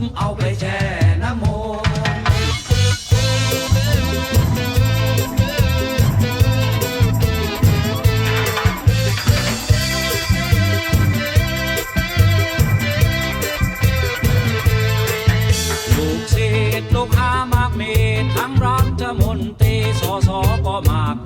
มเอาไปแช่น้ำมนลูกศิษย์ลูกหามากเมตทั้งร้านจะมนตีสอสอก็มาก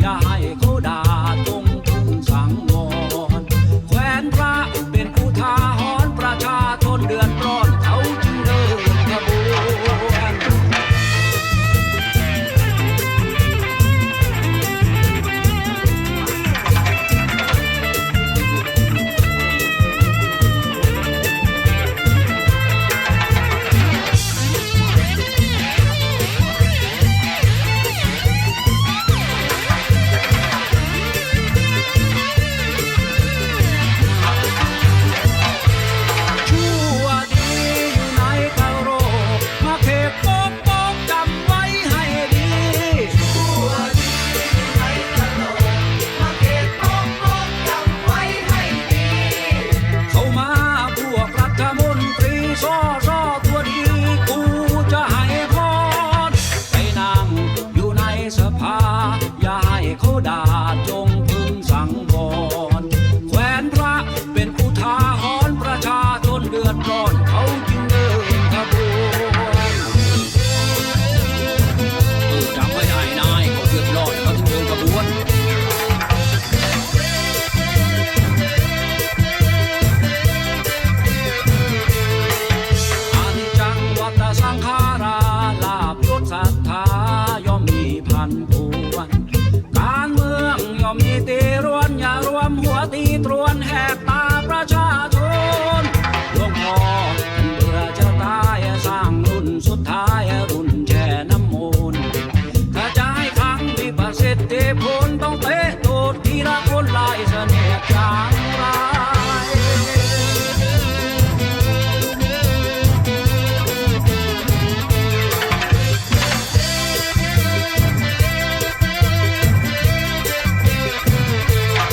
อย่าให้ เขาด่า ตีตรวนแหกตาประชาชนหลวงพ่อเบื่อจะตายสร้างรุ่นสุดท้ายรุ่นแช่น้ำมูลถ้าจะให้ครั้งวีปัะสิทธิผลต้องเตะตูดทีละคนลายเสน่ห์จาง